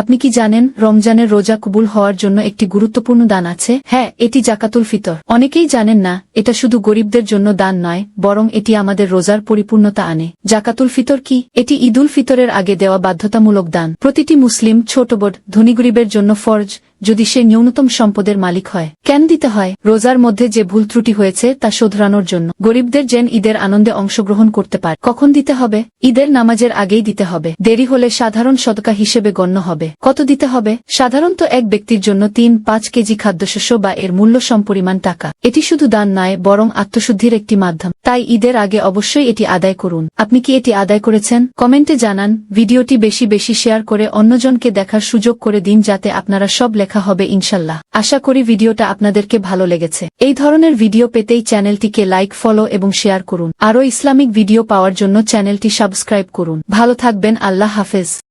আপনি কি জানেন রমজানের রোজা কবুল হওয়ার জন্য একটি গুরুত্বপূর্ণ দান আছে? হ্যাঁ এটি জাকাতুল ফিতর। অনেকেই জানেন না, এটা শুধু গরিবদের জন্য দান নয়, বরং এটি আমাদের রোজার পরিপূর্ণতা আনে। জাকাতুল ফিতর কি? এটি ঈদুল ফিতরের আগে দেওয়া বাধ্যতামূলক দান। প্রতিটি মুসলিম, ছোট বড়, ধনী গরিবের জন্য ফরজ যদি সে ন্যূনতম সম্পদের মালিক হয়। কেন দিতে হয়? রোজার মধ্যে যে ভুল ত্রুটি হয়েছে তা শোধরানোর জন্য। গরিবদের যেন ঈদের আনন্দে অংশগ্রহণ করতে পারে। কখন দিতে হবে? ঈদের নামাজের আগেই দিতে হবে। দেরি হলে সাধারণ সদকা হিসেবে গণ্য হবে। কত দিতে হবে? সাধারণত এক ব্যক্তির জন্য তিন, পাঁচ কেজি খাদ্যশস্য বা এর মূল্য, সমপরিমাণ টাকা। এটি শুধু দান নয়, বরং আত্মশুদ্ধির একটি মাধ্যম। তাই ঈদের আগে অবশ্যই এটি আদায় করুন। আপনি কি এটি আদায় করেছেন? কমেন্টে জানান, ভিডিওটি বেশি বেশি শেয়ার করে অন্যজনকে দেখার সুযোগ করে দিন যাতে আপনারা সব লেখা হবে ইনশাল্লাহ। আশা করি ভিডিওটা আপনাদেরকে ভালো লেগেছে। এই ধরনের ভিডিও পেতেই চ্যানেলটিকে লাইক, ফলো এবং শেয়ার করুন। আরও ইসলামিক ভিডিও পাওয়ার জন্য চ্যানেলটি সাবস্ক্রাইব করুন। ভালো থাকবেন, আল্লাহ হাফেজ।